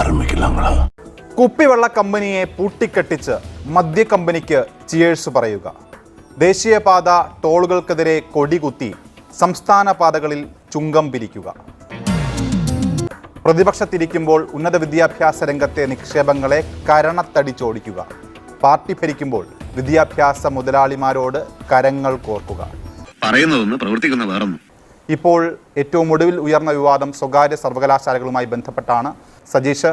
ആരംഭിക്കലാങ്ങളാ കുപ്പിവെള്ള കമ്പനിയെ പൂട്ടിക്കെട്ടിച്ച് മദ്യ കമ്പനിക്ക് ചിയേഴ്സ് പറയുക. ദേശീയപാത ടോളുകൾക്കെതിരെ കൊടികുത്തി സംസ്ഥാന പാതകളിൽ ചുങ്കം പിരിക്കുക. പ്രതിപക്ഷത്തിരിക്കുമ്പോൾ ഉന്നത വിദ്യാഭ്യാസ രംഗത്തെ നിക്ഷേപങ്ങളെ കരണത്തടിച്ചോടിക്കുക. പാർട്ടി ഭരിക്കുമ്പോൾ വിദ്യാഭ്യാസ മുതലാളിമാരോട് കരങ്ങൾ കോർക്കുക. പറയുന്നതൊന്ന് പ്രവർത്തിക്കുന്ന വേറൊന്നും. ഇപ്പോൾ ഏറ്റവും ഒടുവിൽ ഉയർന്ന വിവാദം സ്വകാര്യ സർവകലാശാലകളുമായി ബന്ധപ്പെട്ടാണ് സജീഷ്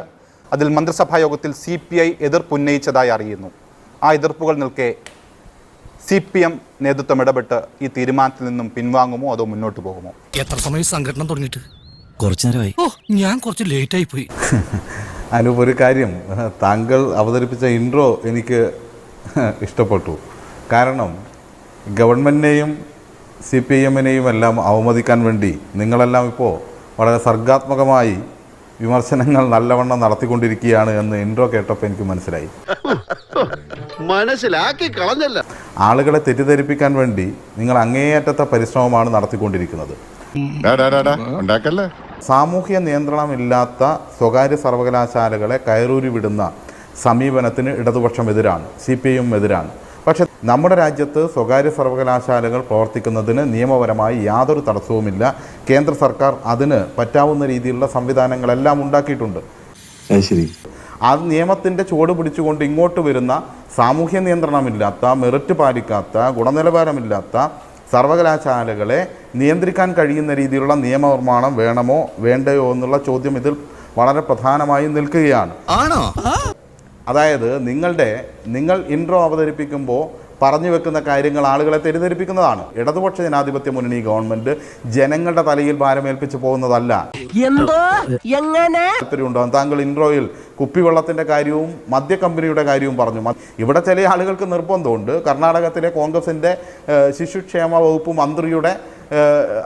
അതിൽ മന്ത്രിസഭാ യോഗത്തിൽ സി പി ഐ എതിർപ്പുന്നയിച്ചതായി അറിയുന്നു. ആ എതിർപ്പുകൾ നിൽക്കെ സി പി എം നേതൃത്വം ഇടപെട്ട് ഈ തീരുമാനത്തിൽ നിന്നും പിൻവാങ്ങുമോ അതോ മുന്നോട്ട് പോകുമോ? എത്ര സമയം സംഘടന തുടങ്ങിയിട്ട്? കുറച്ചു നേരമായി. ഓ ഞാൻ കുറച്ച് ലേറ്റ് ആയി പോയി. അനൂപ് ഒരു കാര്യം. താങ്കൾ അവതരിപ്പിച്ച ഇൻട്രോ എനിക്ക് ഇഷ്ടപ്പെട്ടു. കാരണം ഗവൺമെന്റിനെയും സി പി ഐ എമ്മിനെയും എല്ലാം അവമതിക്കാൻ വേണ്ടി നിങ്ങളെല്ലാം ഇപ്പോൾ വളരെ സർഗാത്മകമായി വിമർശനങ്ങൾ നല്ലവണ്ണം നടത്തിക്കൊണ്ടിരിക്കുകയാണ് എന്ന് ഇൻട്രോ കേട്ടപ്പോൾ എനിക്ക് മനസ്സിലായി. മനസ്സിലാക്കി കളഞ്ഞല്ല. ആളുകളെ തെറ്റിദ്ധരിപ്പിക്കാൻ വേണ്ടി നിങ്ങൾ അങ്ങേയറ്റത്തെ പരിശ്രമമാണ് നടത്തിക്കൊണ്ടിരിക്കുന്നത്. സാമൂഹ്യ നിയന്ത്രണമില്ലാത്ത സ്വകാര്യ സർവകലാശാലകളെ കയറൂരി വിടുന്ന സമീപനത്തിന് ഇടതുപക്ഷം എതിരാണ് സി പി എം എതിരാണ്. പക്ഷെ നമ്മുടെ രാജ്യത്ത് സ്വകാര്യ സർവകലാശാലകൾ പ്രവർത്തിക്കുന്നതിന് നിയമപരമായി യാതൊരു തടസ്സവുമില്ല. കേന്ദ്ര സർക്കാർ അതിന് പറ്റാവുന്ന രീതിയിലുള്ള സംവിധാനങ്ങളെല്ലാം ഉണ്ടാക്കിയിട്ടുണ്ട്. ശരി. ആ നിയമത്തിന്റെ ചുവട് പിടിച്ചുകൊണ്ട് ഇങ്ങോട്ട് വരുന്ന സാമൂഹ്യ നിയന്ത്രണമില്ലാത്ത മെറിറ്റ് പാലിക്കാത്ത ഗുണനിലവാരമില്ലാത്ത സർവകലാശാലകളെ നിയന്ത്രിക്കാൻ കഴിയുന്ന രീതിയിലുള്ള നിയമനിർമ്മാണം വേണമോ വേണ്ടയോ എന്നുള്ള ചോദ്യം ഇതിൽ വളരെ പ്രധാനമായും നിൽക്കുകയാണ്. ആണോ? അതായത് നിങ്ങളുടെ നിങ്ങൾ ഇൻട്രോ അവതരിപ്പിക്കുമ്പോൾ പറഞ്ഞു വെക്കുന്ന കാര്യങ്ങൾ ആളുകളെ തെറ്റിദ്ധരിപ്പിക്കുന്നതാണ്. ഇടതുപക്ഷ ജനാധിപത്യ മുന്നണി ഗവൺമെന്റ് ജനങ്ങളുടെ തലയിൽ ഭാരമേൽപ്പിച്ച് പോകുന്നതല്ല. താങ്കൾ ഇൻട്രോയിൽ കുപ്പിവെള്ളത്തിന്റെ കാര്യവും മദ്യ കമ്പനിയുടെ കാര്യവും പറഞ്ഞു. ഇവിടെ ചില ആളുകൾക്ക് നിർബന്ധമുണ്ട്. കർണാടകത്തിലെ കോൺഗ്രസിന്റെ ശിശുക്ഷേമ വകുപ്പ് മന്ത്രിയുടെ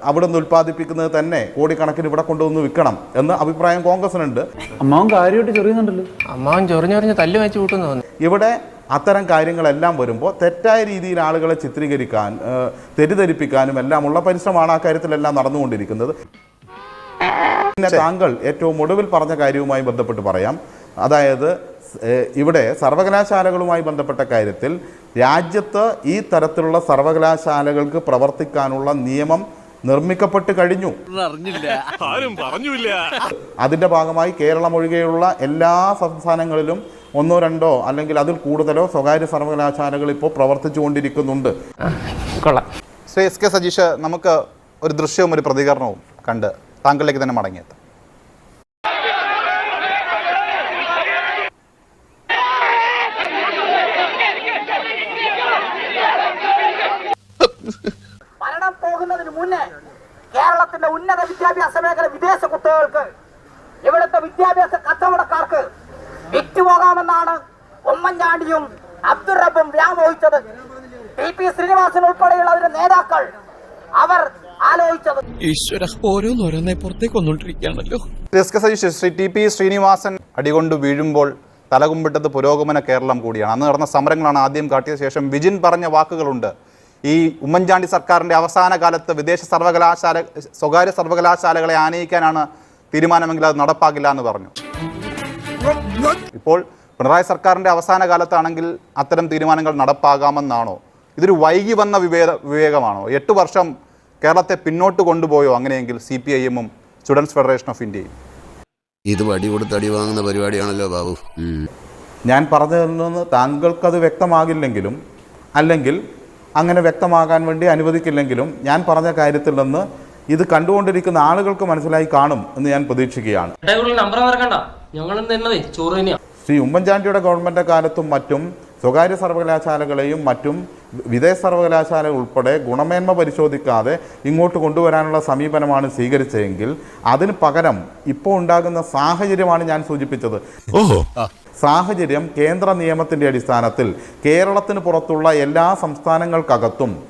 അവിടെ നിന്ന് ഉൽപ്പാദിപ്പിക്കുന്നത് തന്നെ കോടിക്കണക്കിന് ഇവിടെ കൊണ്ടുവന്ന് വിൽക്കണം എന്ന അഭിപ്രായം കോൺഗ്രസിനുണ്ട്. അമ്മാവൻ കാര്യമായിട്ട് ചെറിയുന്നുണ്ടല്ലോ. അമ്മാവൻ ചൊറിഞ്ഞൊറിഞ്ഞ് തല്ലു വെച്ച് കൂട്ടുന്നു ഇവിടെ അത്തരം കാര്യങ്ങളെല്ലാം വരുമ്പോൾ തെറ്റായ രീതിയിൽ ആളുകളെ ചിത്രീകരിക്കാൻ തെറ്റിദ്ധരിപ്പിക്കാനും എല്ലാം ഉള്ള പരിശ്രമമാണ് ആ കാര്യത്തിലെല്ലാം നടന്നുകൊണ്ടിരിക്കുന്നത്. പിന്നെ താങ്കൾ ഏറ്റവും ഒടുവിൽ പറഞ്ഞ കാര്യവുമായി ബന്ധപ്പെട്ട് പറയാം. അതായത് ഇവിടെ സർവകലാശാലകളുമായി ബന്ധപ്പെട്ട കാര്യത്തിൽ രാജ്യത്ത് ഈ തരത്തിലുള്ള സർവകലാശാലകൾക്ക് പ്രവർത്തിക്കാനുള്ള നിയമം നിർമ്മിക്കപ്പെട്ട് കഴിഞ്ഞു. അതിന്റെ ഭാഗമായി കേരളം ഒഴികെയുള്ള എല്ലാ സംസ്ഥാനങ്ങളിലും ഒന്നോ രണ്ടോ അല്ലെങ്കിൽ അതിൽ കൂടുതലോ സ്വകാര്യ സർവകലാശാലകൾ ഇപ്പോൾ പ്രവർത്തിച്ചുകൊണ്ടിരിക്കുന്നുണ്ട്. കൊള്ളാം. ശ്രീ എസ് കെ സജീഷ് നമുക്ക് ഒരു ദൃശ്യവും ഒരു പ്രതികരണവും കണ്ട് താങ്കളിലേക്ക് തന്നെ മടങ്ങിയെത്താം. കേരളത്തിന്റെ ഉന്നത വിദ്യാഭ്യാസ മേഖല വിദേശ കുട്ടികൾക്ക് ഇവിടുത്തെ വിദ്യാഭ്യാസ കച്ചവടക്കാർക്ക് വിറ്റുപോകാമെന്നാണ് ഉമ്മൻചാണ്ടിയും അബ്ദുൾ റബ്ബും വ്യാമോഹിച്ചത്. ടി പി ശ്രീനിവാസൻ ഉൾപ്പെടെയുള്ളവരുടെ നേതാക്കൾ അവർ ആലോചിച്ചത്. ഈശ്വര ഓരോന്നോരോന്നെ പുറത്തേക്ക് വന്നോണ്ടിരിക്കുകയാണല്ലോ Shri S Shri T P Srinivasan അടികൊണ്ട് വീഴുമ്പോൾ തലകുമ്പിട്ടത് പുരോഗമന കേരളം കൂടിയാണ്. അന്ന് നടന്ന സമരങ്ങളാണ് ആദ്യം കാട്ടിയ ശേഷം വിജിൻ പറഞ്ഞ വാക്കുകളുണ്ട്. ഈ ഉമ്മൻചാണ്ടി സർക്കാരിന്റെ അവസാന കാലത്ത് വിദേശ സർവകലാശാല സ്വകാര്യ സർവകലാശാലകളെ ആനയിക്കാനാണ് തീരുമാനമെങ്കിൽ അത് നടപ്പാക്കില്ല എന്ന് പറഞ്ഞു. ഇപ്പോൾ പിണറായി സർക്കാരിന്റെ അവസാന കാലത്താണെങ്കിൽ അത്തരം തീരുമാനങ്ങൾ നടപ്പാകാമെന്നാണോ? ഇതൊരു വൈകി വന്ന വിവേക വിവേകമാണോ? എട്ട് വർഷം കേരളത്തെ പിന്നോട്ട് കൊണ്ടുപോയോ അങ്ങനെയെങ്കിൽ സി പി ഐ എമ്മും സ്റ്റുഡൻസ് ഫെഡറേഷൻ ഓഫ് ഇന്ത്യയും? ഇത് വടി കൊടുത്ത് അടി വാങ്ങുന്ന പരിപാടിയാണല്ലോ ബാബു. ഞാൻ പറഞ്ഞതെന്ന് താങ്കൾക്കത് വ്യക്തമാകില്ലെങ്കിലും അല്ലെങ്കിൽ അങ്ങനെ വ്യക്തമാകാൻ വേണ്ടി അനുവദിക്കില്ലെങ്കിലും ഞാൻ പറഞ്ഞ കാര്യത്തിൽ നിന്ന് ഇത് കണ്ടുകൊണ്ടിരിക്കുന്ന ആളുകൾക്ക് മനസ്സിലായി കാണും എന്ന് ഞാൻ പ്രതീക്ഷിക്കുകയാണ്. ശ്രീ ഉമ്മൻചാണ്ടിയുടെ ഗവൺമെന്റ് കാലത്തും മറ്റും സ്വകാര്യ സർവകലാശാലകളെയും മറ്റും വിദേശ സർവകലാശാലകൾ ഉൾപ്പെടെ ഗുണമേന്മ പരിശോധിക്കാതെ ഇങ്ങോട്ട് കൊണ്ടുവരാനുള്ള സമീപനമാണ് സ്വീകരിച്ചതെങ്കിൽ അതിന് പകരം ഇപ്പോൾ ഉണ്ടാകുന്ന സാഹചര്യമാണ് ഞാൻ സൂചിപ്പിച്ചത്. ഓഹോ. സാഹചര്യം കേന്ദ്ര നിയമത്തിന്റെ അടിസ്ഥാനത്തിൽ കേരളത്തിന് പുറത്തുള്ള എല്ലാ സംസ്ഥാനങ്ങൾക്കകത്തും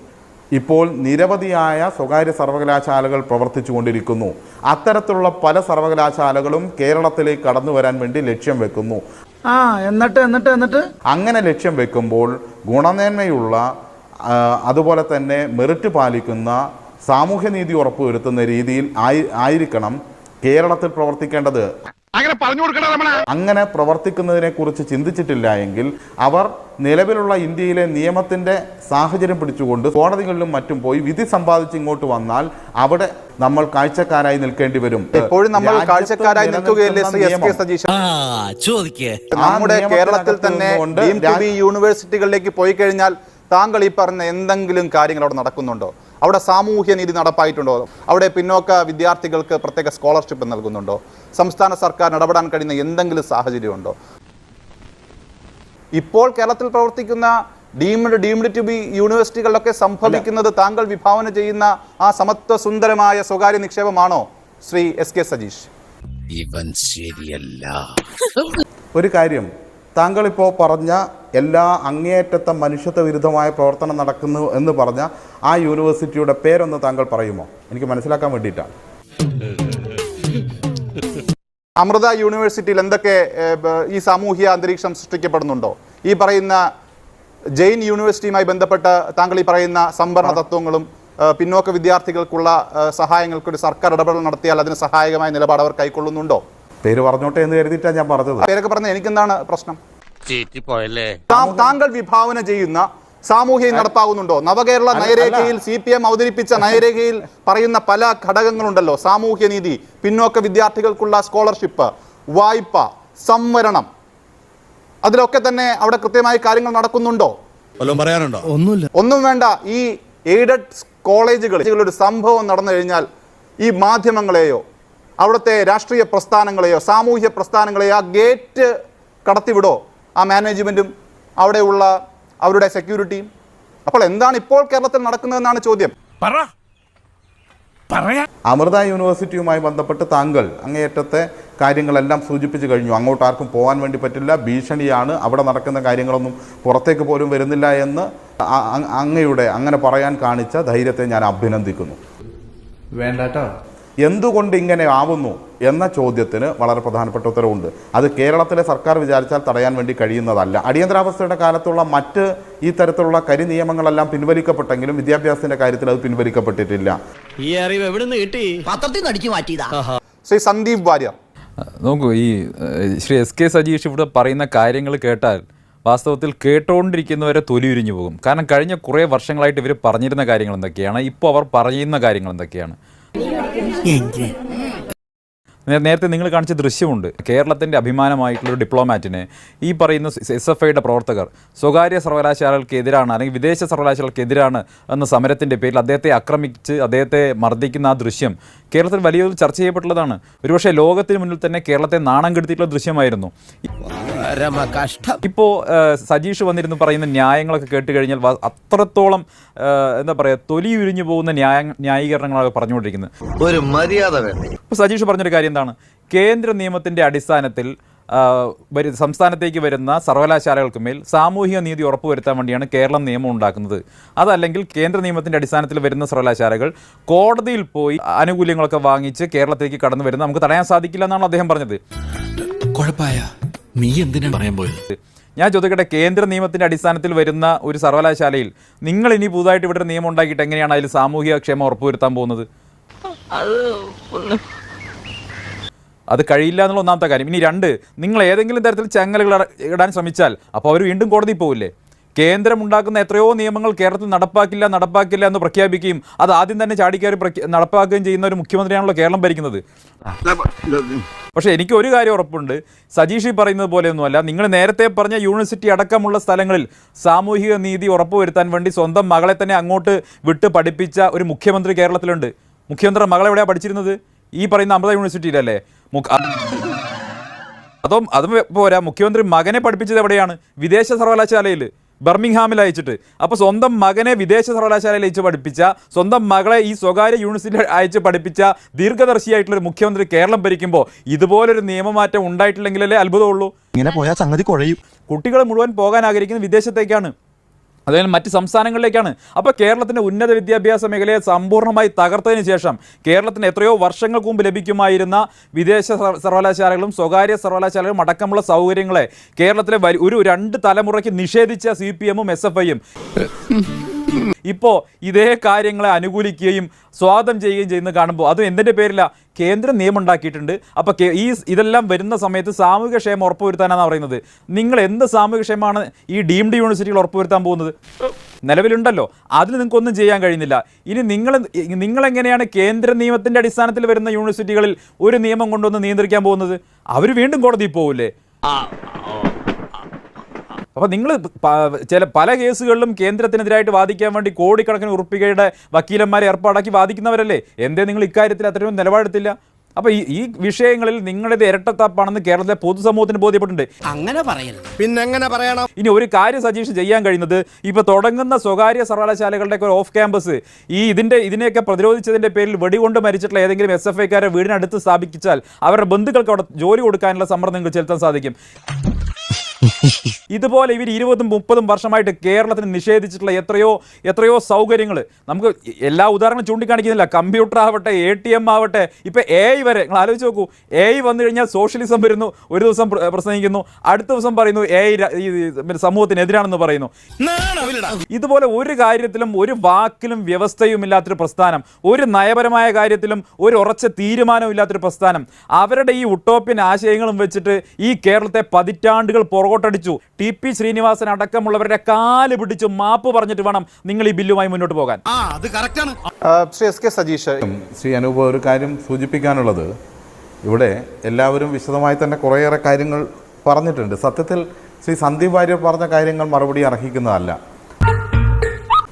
ഇപ്പോൾ നിരവധിയായ സ്വകാര്യ സർവകലാശാലകൾ പ്രവർത്തിച്ചു കൊണ്ടിരിക്കുന്നു. അത്തരത്തിലുള്ള പല സർവകലാശാലകളും കേരളത്തിലേക്ക് കടന്നു വരാൻ വേണ്ടി ലക്ഷ്യം വെക്കുന്നു. ആ എന്നിട്ട് എന്നിട്ട് എന്നിട്ട്? അങ്ങനെ ലക്ഷ്യം വെക്കുമ്പോൾ ഗുണമേന്മയുള്ള അതുപോലെ തന്നെ മെറിറ്റ് പാലിക്കുന്ന സാമൂഹ്യനീതി ഉറപ്പുവരുത്തുന്ന രീതിയിൽ ആയി ആയിരിക്കണം കേരളത്തിൽ പ്രവർത്തിക്കേണ്ടത്. അങ്ങനെ പറഞ്ഞു കൊടുക്കണം അങ്ങനെ പ്രവർത്തിക്കുന്നതിനെ കുറിച്ച് ചിന്തിച്ചിട്ടില്ല എങ്കിൽ അവർ നിലവിലുള്ള ഇന്ത്യയിലെ നിയമത്തിന്റെ സാഹചര്യം പിടിച്ചുകൊണ്ട് കോടതികളിലും മറ്റും പോയി വിധി സമ്പാദിച്ച് ഇങ്ങോട്ട് വന്നാൽ അവിടെ നമ്മൾ കാഴ്ചക്കാരായി നിൽക്കേണ്ടി വരും. എപ്പോഴും നമ്മൾ കാഴ്ചക്കാരായി നിൽക്കുകയല്ലേ ശ്രീ എസ് കെ നിലനിൽക്കുന്ന ചോദിക്കേ. നമ്മുടെ കേരളത്തിൽ തന്നെ യൂണിവേഴ്സിറ്റികളിലേക്ക് പോയി കഴിഞ്ഞാൽ താങ്കൾ ഈ പറഞ്ഞ എന്തെങ്കിലും കാര്യങ്ങൾ അവിടെ നടക്കുന്നുണ്ടോ? അവിടെ സാമൂഹ്യ നീതി നടപ്പായിട്ടുണ്ടോ? അവിടെ പിന്നോക്ക വിദ്യാർത്ഥികൾക്ക് പ്രത്യേക സ്കോളർഷിപ്പ് നൽകുന്നുണ്ടോ? സംസ്ഥാന സർക്കാർ ഇടപെടാൻ കഴിയുന്ന എന്തെങ്കിലും സാഹചര്യമുണ്ടോ? ഇപ്പോൾ കേരളത്തിൽ പ്രവർത്തിക്കുന്ന ഡീംഡ് ഡീംഡ് ടു ബി യൂണിവേഴ്സിറ്റികളിലൊക്കെ സംഭവിക്കുന്നത് താങ്കൾ വിഭാവന ചെയ്യുന്ന ആ സമത്വ സുന്ദരമായ സ്വകാര്യ നിക്ഷേപമാണോ? Shri S K Sajeesh. ഇവൻ ശരിയല്ല. ഒരു കാര്യം താങ്കൾ ഇപ്പോൾ പറഞ്ഞ എല്ലാ അങ്ങേയറ്റത്തെ മനുഷ്യത്വ വിരുദ്ധമായ പ്രവർത്തനം നടക്കുന്നു എന്ന് പറഞ്ഞ ആ യൂണിവേഴ്സിറ്റിയുടെ പേരൊന്ന് താങ്കൾ പറയുമോ? എനിക്ക് മനസ്സിലാക്കാൻ വേണ്ടിയിട്ടാണ് അമൃത യൂണിവേഴ്സിറ്റിയിൽ എന്തൊക്കെ ഈ സാമൂഹിക അന്തരീക്ഷം സൃഷ്ടിക്കപ്പെടുന്നുണ്ടോ? ഈ പറയുന്ന ജെയിൻ യൂണിവേഴ്സിറ്റിയുമായി ബന്ധപ്പെട്ട് താങ്കൾ ഈ പറയുന്ന സംവരണ തത്വങ്ങളും പിന്നോക്ക വിദ്യാർത്ഥികൾക്കുള്ള സഹായങ്ങൾക്കൊരു ഒരു സർക്കാർ ഇടപെടൽ നടത്തിയാൽ അതിന് സഹായകമായ നിലപാട് അവർ കൈക്കൊള്ളുന്നുണ്ടോ? പേര് പറഞ്ഞോട്ടെ എന്ന് കരുതിയിട്ടാണ് ഞാൻ പറഞ്ഞത്. പേരൊക്കെ പറഞ്ഞ എനിക്കെന്താണ് പ്രശ്നം? താ- താങ്കൾ വിഭാവന ചെയ്യുന്ന സാമൂഹ്യം നടപ്പാകുന്നുണ്ടോ? നവകേരള നയരേഖയിൽ സി പി എം അവതരിപ്പിച്ച നയരേഖയിൽ പറയുന്ന പല ഘടകങ്ങളുണ്ടല്ലോ. സാമൂഹ്യ നീതി പിന്നോക്ക വിദ്യാർത്ഥികൾക്കുള്ള സ്കോളർഷിപ്പ് വായ്പ സംവരണം. അതിലൊക്കെ തന്നെ അവിടെ കൃത്യമായി കാര്യങ്ങൾ നടക്കുന്നുണ്ടോ? വല്ലതും പറയാനുണ്ടോ? ഒന്നുമില്ല. ഒന്നും വേണ്ട. ഈ എയ്ഡഡ് കോളേജുകളിൽ ഒരു സംഭവം നടന്നു കഴിഞ്ഞാൽ ഈ മാധ്യമങ്ങളെയോ അവിടുത്തെ രാഷ്ട്രീയ പ്രസ്ഥാനങ്ങളെയോ സാമൂഹ്യ പ്രസ്ഥാനങ്ങളെയോ ആ ഗേറ്റ് കടത്തിവിടോ? ആ മാനേജ്മെന്റും അവിടെയുള്ള അവരുടെ സെക്യൂരിറ്റിയും അപ്പോൾ എന്താണ് ഇപ്പോൾ കേരളത്തിൽ നടക്കുന്നതെന്നാണ് ചോദ്യം. അമൃത യൂണിവേഴ്സിറ്റിയുമായി ബന്ധപ്പെട്ട് താങ്കൾ അങ്ങേയറ്റത്തെ കാര്യങ്ങളെല്ലാം സൂചിപ്പിച്ചു കഴിഞ്ഞു. അങ്ങോട്ട് ആർക്കും പോകാൻ വേണ്ടി പറ്റില്ല. ഭീഷണിയാണ് അവിടെ നടക്കുന്ന കാര്യങ്ങളൊന്നും പുറത്തേക്ക് പോലും വരുന്നില്ല എന്ന് അങ്ങയുടെ അങ്ങനെ പറയാൻ കാണിച്ച ധൈര്യത്തെ ഞാൻ അഭിനന്ദിക്കുന്നു. വേണ്ടാട്ടോ. എന്തുകൊണ്ട് ഇങ്ങനെ ആവുന്നു എന്ന ചോദ്യത്തിന് വളരെ പ്രധാനപ്പെട്ട ഉത്തരവുണ്ട്. അത് കേരളത്തിലെ സർക്കാർ വിചാരിച്ചാൽ തടയാൻ വേണ്ടി കഴിയുന്നതല്ല. അടിയന്തരാവസ്ഥയുടെ കാലത്തുള്ള മറ്റ് ഈ തരത്തിലുള്ള കരി നിയമങ്ങളെല്ലാം പിൻവലിക്കപ്പെട്ടെങ്കിലും വിദ്യാഭ്യാസത്തിന്റെ കാര്യത്തിൽ അത് പിൻവലിക്കപ്പെട്ടിട്ടില്ല. ഈ അറിവ് എവിടെ നിന്ന് കിട്ടി? പത്രത്തിൽ നിന്ന് അടിച്ചു മാറ്റിയതാ. ശ്രീ സന്ദീപ് വാര്യർ. നോക്കൂ ഈ ശ്രീ എസ് കെ സജീഷ് ഇവിടെ പറയുന്ന കാര്യങ്ങൾ കേട്ടാൽ വാസ്തവത്തിൽ കേട്ടുകൊണ്ടിരിക്കുന്നവരെ തൊലി ഉരിഞ്ഞു പോകും. കാരണം കഴിഞ്ഞ കുറേ വർഷങ്ങളായിട്ട് ഇവർ പറഞ്ഞിരുന്ന കാര്യങ്ങൾ എന്തൊക്കെയാണ്? ഇപ്പോൾ അവർ പറയുന്ന കാര്യങ്ങൾ എന്തൊക്കെയാണ്? നേരത്തെ നിങ്ങൾ കാണിച്ച ദൃശ്യമുണ്ട്. കേരളത്തിന്റെ അഭിമാനമായിട്ടുള്ള ഒരു ഡിപ്ലോമാറ്റിനെ ഈ പറയുന്ന എസ് എഫ് ഐയുടെ പ്രവർത്തകർ സ്വകാര്യ സർവകലാശാലകൾക്കെതിരാണ് അല്ലെങ്കിൽ വിദേശ സർവകലാശാലകൾക്കെതിരാണ് എന്ന സമരത്തിന്റെ പേരിൽ അദ്ദേഹത്തെ ആക്രമിച്ച് അദ്ദേഹത്തെ മർദ്ദിക്കുന്ന ആ ദൃശ്യം കേരളത്തിൽ വലിയ ചർച്ച ചെയ്യപ്പെട്ടുള്ളതാണ്. ഒരുപക്ഷെ ലോകത്തിന് മുന്നിൽ തന്നെ കേരളത്തെ നാണം കെടുത്തിയിട്ടുള്ള ദൃശ്യമായിരുന്നു. ഇപ്പോൾ സജീഷ് വന്നിരുന്നു പറയുന്ന ന്യായങ്ങളൊക്കെ കേട്ട് കഴിഞ്ഞാൽ അത്രത്തോളം എന്താ പറയുക തൊലി ഉരിഞ്ഞു പോകുന്ന ന്യായ ന്യായീകരണങ്ങളാണ് പറഞ്ഞുകൊണ്ടിരിക്കുന്നത്. ഒരു മര്യാദ സജീഷ് പറഞ്ഞൊരു കാര്യം എന്താണ്? കേന്ദ്ര നിയമത്തിന്റെ അടിസ്ഥാനത്തിൽ സംസ്ഥാനത്തേക്ക് വരുന്ന സർവകലാശാലകൾക്ക് മേൽ സാമൂഹിക നീതി ഉറപ്പുവരുത്താൻ വേണ്ടിയാണ് കേരളം നിയമം ഉണ്ടാക്കുന്നത്. അതല്ലെങ്കിൽ കേന്ദ്ര നിയമത്തിന്റെ അടിസ്ഥാനത്തിൽ വരുന്ന സർവകലാശാലകൾ കോടതിയിൽ പോയി ആനുകൂല്യങ്ങളൊക്കെ വാങ്ങിച്ച് കേരളത്തിലേക്ക് കടന്നു വരുന്നത് നമുക്ക് തടയാൻ സാധിക്കില്ല എന്നാണ് അദ്ദേഹം പറഞ്ഞത്. നീ എന്തിനാ പറയാൻ പോയത്? ഞാൻ ചോദിക്കട്ടെ കേന്ദ്ര നിയമത്തിന്റെ അടിസ്ഥാനത്തിൽ വരുന്ന ഒരു സർവകലാശാലയിൽ നിങ്ങൾ ഇനി പുതുതായിട്ട് ഇവിടെ നിയമം ഉണ്ടാക്കിയിട്ട് എങ്ങനെയാണ് അതിൽ സാമൂഹിക ക്ഷേമം ഉറപ്പുവരുത്താൻ പോകുന്നത്? അത് കഴിയില്ല എന്നുള്ള ഒന്നാമത്തെ കാര്യം. ഇനി രണ്ട് നിങ്ങൾ ഏതെങ്കിലും തരത്തിൽ ചങ്ങലകൾ ഇടാൻ ശ്രമിച്ചാൽ അപ്പോൾ അവർ വീണ്ടും കോടതി പോവില്ലേ? കേന്ദ്രം ഉണ്ടാക്കുന്ന എത്രയോ നിയമങ്ങൾ കേരളത്തിൽ നടപ്പാക്കില്ല നടപ്പാക്കില്ല എന്ന് പ്രഖ്യാപിക്കുകയും അത് ആദ്യം തന്നെ ചാടിക്കയറി നടപ്പാക്കുകയും ചെയ്യുന്ന ഒരു മുഖ്യമന്ത്രിയാണല്ലോ കേരളം ഭരിക്കുന്നത്. പക്ഷേ എനിക്ക് ഒരു കാര്യം ഉറപ്പുണ്ട്. സജീഷ് പറയുന്നത് പോലെയൊന്നുമല്ല. നിങ്ങൾ നേരത്തെ പറഞ്ഞ യൂണിവേഴ്സിറ്റി അടക്കമുള്ള സ്ഥലങ്ങളിൽ സാമൂഹിക നീതി ഉറപ്പുവരുത്താൻ വേണ്ടി സ്വന്തം മകളെ തന്നെ അങ്ങോട്ട് വിട്ട് പഠിപ്പിച്ച ഒരു മുഖ്യമന്ത്രി കേരളത്തിലുണ്ട്. മുഖ്യമന്ത്രി മകളെവിടെയാണ് പഠിച്ചിരുന്നത്? ഈ പറയുന്ന അമൃത യൂണിവേഴ്സിറ്റിയിലല്ലേ? അതോ അതും അതും പോരാ. മുഖ്യമന്ത്രി മകനെ പഠിപ്പിച്ചത് എവിടെയാണ്? വിദേശ സർവകലാശാലയിൽ ബർമിംഗ്ഹാമിൽ അയച്ചിട്ട്. അപ്പോൾ സ്വന്തം മകനെ വിദേശ സർവകലാശാലയിൽ അയച്ച് പഠിപ്പിച്ച സ്വന്തം മകളെ ഈ സ്വകാര്യ യൂണിവേഴ്സിറ്റിയിൽ അയച്ച് പഠിപ്പിച്ച ദീർഘദർശിയായിട്ടുള്ള ഒരു മുഖ്യമന്ത്രി കേരളം ഭരിക്കുമ്പോൾ ഇതുപോലൊരു നിയമമാറ്റം ഉണ്ടായിട്ടില്ലെങ്കിലല്ലേ അത്ഭുതമുള്ളൂ? ഇങ്ങനെ പോയാൽ സംഗതി കുഴയും. കുട്ടികൾ മുഴുവൻ പോകാൻ ആഗ്രഹിക്കുന്നത് വിദേശത്തേക്കാണ്. അതായത് മറ്റ് സംസ്ഥാനങ്ങളിലേക്കാണ്. അപ്പോൾ കേരളത്തിന്റെ ഉന്നത വിദ്യാഭ്യാസ മേഖലയെ സമ്പൂർണമായി തകർത്തതിന് ശേഷം കേരളത്തിന് എത്രയോ വർഷങ്ങൾക്ക് മുമ്പ് ലഭിക്കുമായിരുന്ന വിദേശ സർ- സർവകലാശാലകളും സ്വകാര്യ സർവകലാശാലകളും അടക്കമുള്ള സൗകര്യങ്ങളെ കേരളത്തിലെ ഒരു രണ്ട് തലമുറയ്ക്ക് നിഷേധിച്ച സി പി എമ്മും എസ് എഫ് ഐയും. ഇപ്പോൾ ഇതേ കാര്യങ്ങളെ അനുകൂലിക്കുകയും സ്വാഗതം ചെയ്യുകയും ചെയ്യുന്നത് കാണുമ്പോൾ അതും എന്തിന്റെ പേരില? കേന്ദ്രം നിയമം ഉണ്ടാക്കിയിട്ടുണ്ട് അപ്പോൾ ഈ ഇതെല്ലാം വരുന്ന സമയത്ത് സാമൂഹിക ക്ഷേമം ഉറപ്പുവരുത്താനാണ് പറയുന്നത്. നിങ്ങൾ എന്ത് സാമൂഹിക ക്ഷേമമാണ് ഈ ഡീംഡ് യൂണിവേഴ്സിറ്റികൾ ഉറപ്പുവരുത്താൻ പോകുന്നത്? നിലവിലുണ്ടല്ലോ. അതിന് നിങ്ങൾക്ക് ഒന്നും ചെയ്യാൻ കഴിയുന്നില്ല. ഇനി നിങ്ങൾ നിങ്ങളെങ്ങനെയാണ് കേന്ദ്ര നിയമത്തിന്റെ അടിസ്ഥാനത്തിൽ വരുന്ന യൂണിവേഴ്സിറ്റികളിൽ ഒരു നിയമം കൊണ്ടുവന്ന് നിയന്ത്രിക്കാൻ പോകുന്നത്? അവർ വീണ്ടും കോടതിയിൽ പോകില്ലേ അപ്പോൾ നിങ്ങൾ ചില പല കേസുകളിലും കേന്ദ്രത്തിനെതിരായിട്ട് വാദിക്കാൻ വേണ്ടി കോടിക്കണക്കിന് ഉറുപ്പികയുടെ വക്കീലന്മാരെ ഏർപ്പാടാക്കി വാദിക്കുന്നവരല്ലേ? എന്തേ നിങ്ങൾ ഇക്കാര്യത്തിൽ അത്രയും നിലപാടെടുത്തില്ല? അപ്പോൾ ഈ ഈ വിഷയങ്ങളിൽ നിങ്ങളുടെ ഇരട്ടത്താപ്പാണെന്ന് കേരളത്തിലെ പൊതുസമൂഹത്തിന് ബോധ്യപ്പെട്ടിട്ടുണ്ട്. അങ്ങനെ പറയരുത്. പിന്നെങ്ങനെ പറയണം? ഇനി ഒരു കാര്യം സജീഷ് ചെയ്യാൻ കഴിയുന്നത് ഇപ്പൊ തുടങ്ങുന്ന സ്വകാര്യ സർവകലാശാലകളുടെയൊക്കെ ഒരു ഓഫ് ക്യാമ്പസ് ഈ ഇതിന്റെ ഇതിനെയൊക്കെ പ്രതിരോധിച്ചതിന്റെ പേരിൽ വെടികൊണ്ട് മരിച്ചിട്ടുള്ള ഏതെങ്കിലും എസ് എഫ് ഐക്കാരെ വീടിനടുത്ത് സ്ഥാപിച്ചാൽ അവരുടെ ബന്ധുക്കൾക്ക് അവിടെ ജോലി കൊടുക്കാനുള്ള സമ്മർദ്ദം നിങ്ങൾക്ക് ചെലുത്താൻ സാധിക്കും. ഇതുപോലെ ഇവർ ഇരുപതും മുപ്പതും വർഷമായിട്ട് കേരളത്തിന് നിഷേധിച്ചിട്ടുള്ള എത്രയോ എത്രയോ സൗകര്യങ്ങൾ നമുക്ക് എല്ലാ ഉദാഹരണം ചൂണ്ടിക്കാണിക്കുന്നില്ല. കമ്പ്യൂട്ടർ ആവട്ടെ എ ടി എം ആവട്ടെ ഇപ്പം എ ഐ വരെ. നിങ്ങൾ ആലോചിച്ച് നോക്കൂ. എ ഐ വന്നു കഴിഞ്ഞാൽ സോഷ്യലിസം വരുന്നു ഒരു ദിവസം പ്രസംഗിക്കുന്നു അടുത്ത ദിവസം പറയുന്നു എ ഐ സമൂഹത്തിനെതിരാണെന്ന് പറയുന്നു. ഇതുപോലെ ഒരു കാര്യത്തിലും ഒരു വാക്കിലും വ്യവസ്ഥയും ഇല്ലാത്തൊരു പ്രസ്ഥാനം ഒരു നയപരമായ കാര്യത്തിലും ഒരു ഉറച്ച തീരുമാനവും ഇല്ലാത്തൊരു പ്രസ്ഥാനം അവരുടെ ഈ ഉട്ടോപ്യൻ ആശയങ്ങളും വെച്ചിട്ട് ഈ കേരളത്തെ പതിറ്റാണ്ടുകൾ പുറകോട്ടടിച്ചു. ടി പി ശ്രീനിവാസൻ അടക്കമുള്ളവരുടെ കാൽ പിടിച്ച് മാപ്പ് പറഞ്ഞിട്ട് വേണം നിങ്ങൾ ഈ ബില്ലുമായി മുന്നോട്ട് പോകാൻ. ആ അത് കറക്റ്റാണ് ശ്രീ എസ് കെ സജീഷ്. ശ്രീ അനൂപ് ഒരു കാര്യം സൂചിപ്പിക്കാനുള്ളത്. ഇവിടെ എല്ലാവരും വിശദമായി തന്നെ കുറേയേറെ കാര്യങ്ങൾ പറഞ്ഞിട്ടുണ്ട്. സത്യത്തിൽ ശ്രീ സന്ദീപ് വാര്യർ പറഞ്ഞ കാര്യങ്ങൾ മറുപടി അർഹിക്കുന്നതല്ല.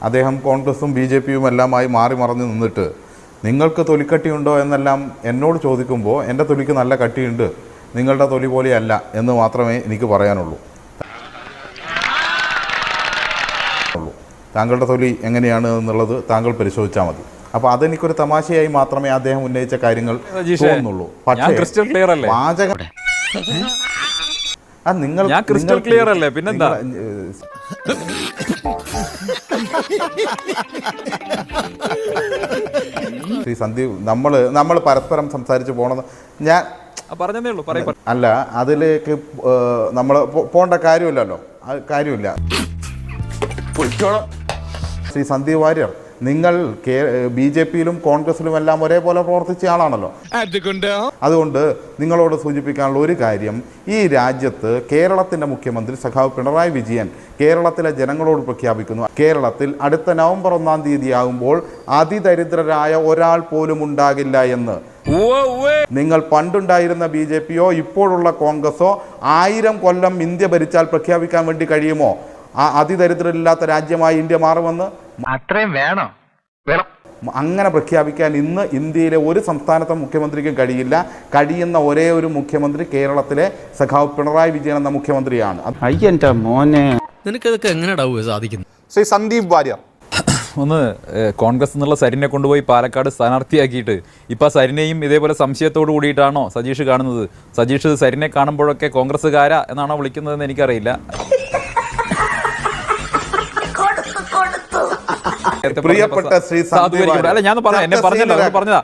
അദ്ദേഹം കോൺഗ്രസും ബി ജെ പിയും എല്ലാമായി മാറി മറഞ്ഞു നിന്നിട്ട് നിങ്ങൾക്ക് തൊലിക്കട്ടിയുണ്ടോ എന്നെല്ലാം എന്നോട് ചോദിക്കുമ്പോൾ എന്റെ തൊലിക്ക് നല്ല കട്ടിയുണ്ട്. നിങ്ങളുടെ തൊലി പോലെയല്ല എന്ന് മാത്രമേ എനിക്ക് പറയാനുള്ളൂ ഉള്ളൂ. താങ്കളുടെ തൊലി എങ്ങനെയാണ് എന്നുള്ളത് താങ്കൾ പരിശോധിച്ചാൽ മതി. അപ്പോൾ അതെനിക്കൊരു തമാശയായി മാത്രമേ അദ്ദേഹം ഉന്നയിച്ച കാര്യങ്ങൾ തോന്നുന്നുള്ളൂ. clear അല്ലേ? ആ നിങ്ങൾ ഞാൻ ക്രിസ്റ്റൽ ക്ലിയർ അല്ലേ? പിന്നെന്താ? ശ്രീ സന്ദീപ് നമ്മൾ നമ്മൾ പരസ്പരം സംസാരിച്ച് പോണെന്ന് ഞാൻ പറഞ്ഞതേ ഉള്ളൂ പറയും അല്ല അതിലേക്ക് നമ്മൾ പോണ്ട കാര്യമില്ലല്ലോ. കാര്യമില്ല. കാര്യമില്ല ശ്രീ സന്ദീപ് വാര്യർ നിങ്ങൾ കെ ബി ജെ പിയിലും കോൺഗ്രസിലും എല്ലാം ഒരേപോലെ പ്രവർത്തിച്ച ആളാണല്ലോ. അതുകൊണ്ട്? നിങ്ങളോട് സൂചിപ്പിക്കാനുള്ള ഒരു കാര്യം ഈ രാജ്യത്ത് കേരളത്തിന്റെ മുഖ്യമന്ത്രി സഖാവ് പിണറായി വിജയൻ കേരളത്തിലെ ജനങ്ങളോട് പ്രഖ്യാപിക്കുന്നു. കേരളത്തിൽ അടുത്ത നവംബർ ഒന്നാം തീയതി ആകുമ്പോൾ അതിദരിദ്രരായ ഒരാൾ പോലും ഉണ്ടാകില്ല എന്ന്. നിങ്ങൾ പണ്ടുണ്ടായിരുന്ന ബി ജെ പിയോ ഇപ്പോഴുള്ള കോൺഗ്രസോ ആയിരം കൊല്ലം ഇന്ത്യ ഭരിച്ചാൽ പ്രഖ്യാപിക്കാൻ വേണ്ടി കഴിയുമോ? ആ അതിദരിദ്രരില്ലാത്ത രാജ്യമായി ഇന്ത്യ മാറുമെന്ന് അത്രയും വേണോ? അങ്ങനെ പ്രഖ്യാപിക്കാൻ ഇന്ന് ഇന്ത്യയിലെ ഒരു സംസ്ഥാനത്തെ മുഖ്യമന്ത്രിക്കും കഴിയില്ല. കഴിയുന്ന ഒരേ ഒരു മുഖ്യമന്ത്രി കേരളത്തിലെ സഖാവ് പിണറായി വിജയൻ എന്ന മുഖ്യമന്ത്രിയാണ്. മോനെ. നിനക്കതൊക്കെ എങ്ങനെ ശ്രീ സന്ദീപ് വാര്യർ. ഒന്ന് കോൺഗ്രസ് എന്നുള്ള സരിനെ കൊണ്ടുപോയി പാലക്കാട് സ്ഥാനാർത്ഥിയാക്കിയിട്ട്. ഇപ്പം സരിനെയും ഇതേപോലെ സംശയത്തോട് കൂടിയിട്ടാണോ സജീഷ് കാണുന്നത്? സജീഷ് സരിനെ കാണുമ്പോഴൊക്കെ കോൺഗ്രസ്സുകാര എന്നാണോ വിളിക്കുന്നതെന്ന് എനിക്കറിയില്ല. പ്രിയപ്പെട്ട ശ്രീ അല്ല ഞാൻ പറഞ്ഞ എന്നെ പറഞ്ഞല്ലോ പറഞ്ഞതാ.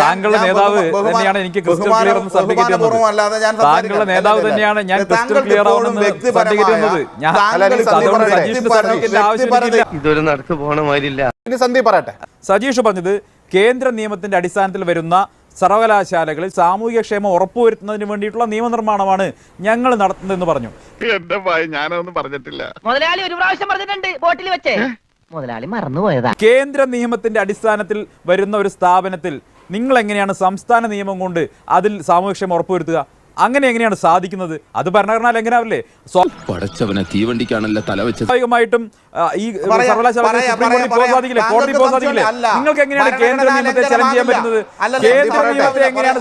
താങ്കളുടെ നേതാവ് തന്നെയാണ് എനിക്ക് ക്രിസ്റ്റൽ ക്ലിയർ എന്ന് സർട്ടിഫിക്കറ്റ് തന്നത്. താങ്കളുടെ നേതാവ് തന്നെയാണ് ഞാൻ ക്രിസ്റ്റൽ താങ്കൾക്ക് ക്ലിയർ ആവുന്നത് സർട്ടിഫിക്കറ്റ് തന്നത് ഞാൻ ആവശ്യമില്ല ഇതൊരു നടക്ക് പോണ മാതിരില്ല ഇനി സന്ദീപ് പറയട്ടെ. സജീഷ് പറഞ്ഞത് കേന്ദ്ര നിയമത്തിന്റെ അടിസ്ഥാനത്തിൽ വരുന്ന സർവകലാശാലകളിൽ സാമൂഹിക ക്ഷേമം ഉറപ്പുവരുത്തുന്നതിന് വേണ്ടിയിട്ടുള്ള നിയമനിർമ്മാണമാണ് ഞങ്ങൾ നടത്തുന്നതെന്ന് പറഞ്ഞു. എന്റെ ഞാനൊന്നും പറഞ്ഞിട്ടില്ല. മുതലാളി ഒരു പ്രാവശ്യം പറഞ്ഞിട്ടുണ്ട് ബോട്ടിൽ വെച്ചേ. മുതലാളി മറന്നുപോയതാ. കേന്ദ്ര നിയമത്തിന്റെ അടിസ്ഥാനത്തിൽ വരുന്ന ഒരു സ്ഥാപനത്തിൽ നിങ്ങൾ എങ്ങനെയാണ് സംസ്ഥാന നിയമം കൊണ്ട് അതിൽ സാമൂഹ്യക്ഷേമം ഉറപ്പുവരുത്തുക? അങ്ങനെ എങ്ങനെയാണ് സാധിക്കുന്നത്? അത് ഭരണഘടനാ ലംഘനാവില്ലേ പടച്ചവനെ തീവണ്ടിക്കാണല്ലോ തല വെച്ച് സ്വാഭാവികമായിട്ടും ഈ പറയാം, സർവകലാശാല സാധിക്കില്ലേ. കോടതി പോകാൻ സാധിക്കില്ലേ. നിങ്ങൾക്ക് എങ്ങനെയാണ് കേന്ദ്ര നിയമത്തെ ചലഞ്ച് ചെയ്യാൻ പറ്റുന്നത്? കേന്ദ്ര നിയമത്തെ എങ്ങനെയാണ്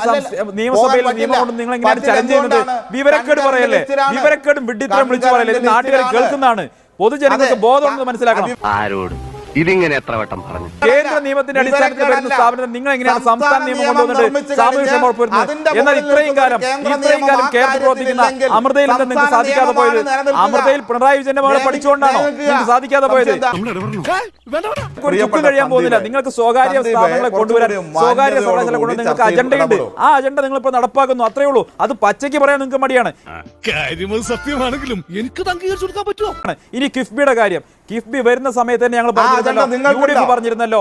നിയമസഭയിൽ നിയമം കൊണ്ട് നിങ്ങൾ എങ്ങനെയാണ് ചലഞ്ച് ചെയ്യുന്നത്? വിവരക്കേട് പറയല്ലേ? വിവരക്കേടും വിഡിത്തരം വിളിച്ചു പറയല്ലേ? ഇത് നാട്ടുകാർ കേൾക്കുന്നതാണ്. പൊതുജനങ്ങൾക്ക്. ബോധമുണ്ടെന്ന് മനസ്സിലാക്കണം. ആരോട്? ഇതിങ്ങനെ എത്ര വട്ടം പറഞ്ഞു? കേന്ദ്ര നിയമത്തിന്റെ അടിസ്ഥാനത്തിൽ വരുന്ന സ്ഥാപനത്തിൽ നിങ്ങൾ എങ്ങനെയാണ് സംസ്ഥാന നിയമം കൊണ്ടുവന്നിട്ട് സാമൂഹ്യ ക്ഷേമം ഉറപ്പുവരുത്തുന്നത് എന്നാൽ ഇത്രയും കാലം ഇത്രയും കാലം കേരളത്തിൽ പ്രവർത്തിക്കുന്ന അമൃതയിൽ നിന്ന് നിങ്ങൾക്ക് സാധിക്കാതെ പോയത് അമൃതയിൽ പിണറായി വിജയന്റെ മകളെ പഠിച്ചുകൊണ്ടാണോ? നിങ്ങൾക്ക് സാധിക്കാതെ പോയത്? ചുക്കും കഴിയാൻ പോകുന്നില്ല. നിങ്ങൾക്ക് സ്വകാര്യ സ്ഥാപനങ്ങളെ കൊണ്ടുവരാൻ സ്വകാര്യ സർവകലാശാല കൊണ്ടുവരാൻ നിങ്ങൾക്ക് അജണ്ടയുണ്ട് ആ അജണ്ട നിങ്ങൾ ഇപ്പോൾ നടപ്പാക്കുന്നു. അത്രേ ഉള്ളൂ. അത് പച്ചയ്ക്ക് പറയാൻ നിങ്ങൾക്ക് മടിയാണ്. സത്യമാണെങ്കിലും എനിക്ക് അംഗീകരിച്ചു കൊടുക്കാൻ പറ്റുമോ. ഇനി കിഫ്ബിയുടെ കാര്യം. കിഫ്ബി വരുന്ന സമയത്ത് തന്നെ ഞങ്ങൾ പറഞ്ഞിരുന്നല്ലോ. പറഞ്ഞിരുന്നല്ലോ.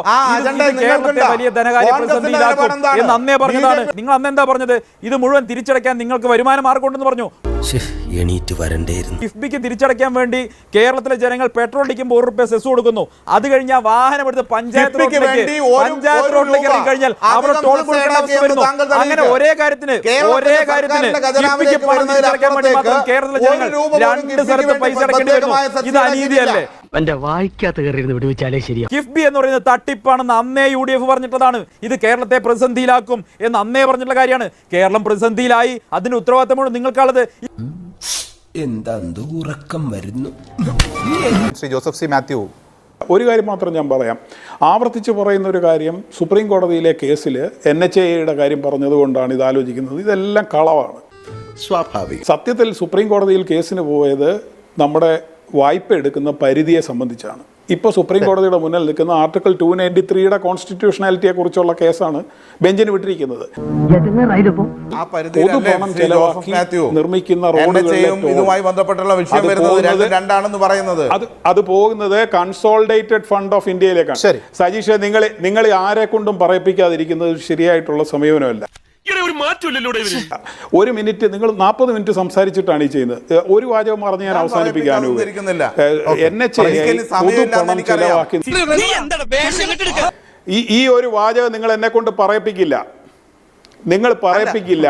കേരളത്തെ വലിയ ധനകാര്യ പ്രതിസന്ധിയിലാക്കും എന്ന് അന്നേ പറഞ്ഞതാണ്. നിങ്ങൾ അന്ന് എന്താ പറഞ്ഞത്? ഇത് മുഴുവൻ തിരിച്ചടയ്ക്കാൻ നിങ്ങൾക്ക് വരുമാനം മാർഗം ഉണ്ടെന്ന് പറഞ്ഞു. എണീറ്റ് വരണ്ടേയിരുന്നു. കിഫ്ബിക്ക് തിരിച്ചടയ്ക്കാൻ വേണ്ടി കേരളത്തിലെ ജനങ്ങൾ പെട്രോൾ അടിക്കുമ്പോൾ ഒരു റുപ്യ സെസ് കൊടുക്കുന്നു. അത് കഴിഞ്ഞാൽ വാഹനം എടുത്ത് പഞ്ചായത്ത് റോഡിലേക്ക് പഞ്ചായത്ത് റോഡിലേക്ക് ഇറങ്ങി കഴിഞ്ഞാൽ അവിടെ ടോൾ കൊടുക്കേണ്ട അവസ്ഥ വരുന്നു. അങ്ങനെ ഒരേ കാര്യത്തിന് കേരളത്തിലെ ഒരേ കാര്യത്തിന് കിഫ്ബിക്ക് പണം തിരിച്ചടയ്ക്കാൻ വേണ്ടി മാത്രം കേരളത്തിലെ ജനങ്ങൾ രണ്ട് സ്ഥലത്ത് പൈസ അടക്കേണ്ടി വരുന്നു. ഇത് അനീതിയല്ലേ? എന്റെ വായിക്കാത്ത കയറിയിരുന്ന് വിടുവിച്ചാലേ ശരിയാ കിഫ്ബി എന്ന് പറയുന്നത് തട്ടിപ്പാണെന്ന് അന്നേ യു ഡി എഫ് പറഞ്ഞിട്ടുള്ളതാണ് ഇത് കേരളത്തെ പ്രതിസന്ധിയിലാക്കും എന്ന് അന്നേ പറഞ്ഞിട്ടുള്ള കാര്യമാണ്. കേരളം പ്രതിസന്ധിയിലായി. അതിന് ഉത്തരവാദിത്തമാണ് നിങ്ങൾക്കുള്ളത്. എന്താ ഉറക്കം വരുന്നു? ശ്രീ ജോസഫ് സി മാത്യു ഒരു കാര്യം മാത്രം ഞാൻ പറയാം. ആവർത്തിച്ച് പറയുന്ന ഒരു കാര്യം സുപ്രീം കോടതിയിലെ കേസിൽ എൻ എച്ച് എയുടെ കാര്യം പറഞ്ഞതുകൊണ്ടാണ് ഇത് ആലോചിക്കുന്നത്. ഇതെല്ലാം കളവാണ്. സ്വാഭാവികം. സത്യത്തിൽ സുപ്രീം കോടതിയിൽ കേസിന് പോയത് നമ്മുടെ വായ്പ എടുക്കുന്ന പരിധിയെ സംബന്ധിച്ചാണ്. ഇപ്പോൾ സുപ്രീം കോടതിയുടെ മുന്നിൽ നിൽക്കുന്ന ആർട്ടിക്കിൾ ടു നയന്റി ത്രീയുടെ കോൺസ്റ്റിറ്റ്യൂഷണാലിറ്റിയെ കുറിച്ചുള്ള കേസാണ് ബെഞ്ചിന് വിട്ടിരിക്കുന്നത്. പൊതുപണം ചെലവാക്കി നിർമ്മിക്കുന്ന റോഡുകളിലെ അത് അത് പോകുന്നത് കൺസോൾഡേറ്റഡ് ഫണ്ട് ഓഫ് ഇന്ത്യയിലേക്കാണ്. സജീഷ് നിങ്ങൾ നിങ്ങൾ ആരെ കൊണ്ടും പറയിപ്പിക്കാതിരിക്കുന്നത് ശരിയായിട്ടുള്ള സമീപനമല്ല. ഒരു മാറ്റമില്ലല്ലോ ഒരു മിനിറ്റ് നിങ്ങൾ നാൽപ്പത് മിനിറ്റ് സംസാരിച്ചിട്ടാണ് ഈ ചെയ്യുന്നത്. ഒരു വാചകം പറഞ്ഞ് ഞാൻ എനിക്കറിയാം. ചെലവാക്കി ഈ ഈ ഒരു വാചകം നിങ്ങൾ എന്നെ കൊണ്ട് പറയിപ്പിക്കില്ല. നിങ്ങൾ പറയിപ്പിക്കില്ല.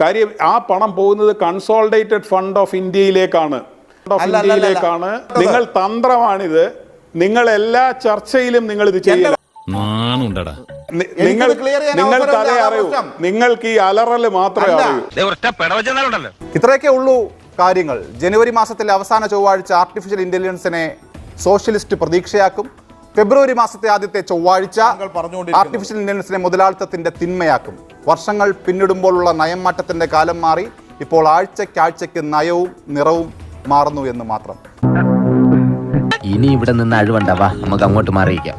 കാര്യം ആ പണം പോകുന്നത് കൺസോൾഡേറ്റഡ് ഫണ്ട് ഓഫ് ഇന്ത്യയിലേക്കാണ് അല്ല. ഇന്ത്യയിലേക്കാണ് നിങ്ങൾ തന്ത്രമാണിത്. നിങ്ങൾ എല്ലാ ചർച്ചയിലും നിങ്ങൾ ഇത് ചെയ്യില്ല നാണുണ്ടടാ. നിങ്ങൾ നിങ്ങൾക്ക് അവസരമില്ല, അതേ അറിയൂ. നിങ്ങൾക്ക് ഈ അലറൽ മാത്രമേ. അറിയൂ. ഇത്രയൊക്കെ ഉള്ളൂ കാര്യങ്ങൾ. ജനുവരി മാസത്തിലെ അവസാന ചൊവ്വാഴ്ച ആർട്ടിഫിഷ്യൽ ഇന്റലിജൻസിനെ സോഷ്യലിസ്റ്റ് പ്രതീക്ഷയാക്കും. ഫെബ്രുവരി മാസത്തെ ആദ്യത്തെ ചൊവ്വാഴ്ച ആർട്ടിഫിഷ്യൽ ഇന്റലിജൻസിനെ മുതലാളിത്തത്തിന്റെ തിന്മയാക്കും. വർഷങ്ങൾ പിന്നിടുമ്പോഴുള്ള നയം മാറ്റത്തിന്റെ കാലം മാറി. ഇപ്പോൾ ആഴ്ചക്കാഴ്ചയ്ക്ക് നയവും നിറവും മാറുന്നു എന്ന് മാത്രം. ഇനി ഇവിടെ നിന്ന് അഴുവണ്ടവാ നമുക്ക് അങ്ങോട്ട് മാറിയിക്കാം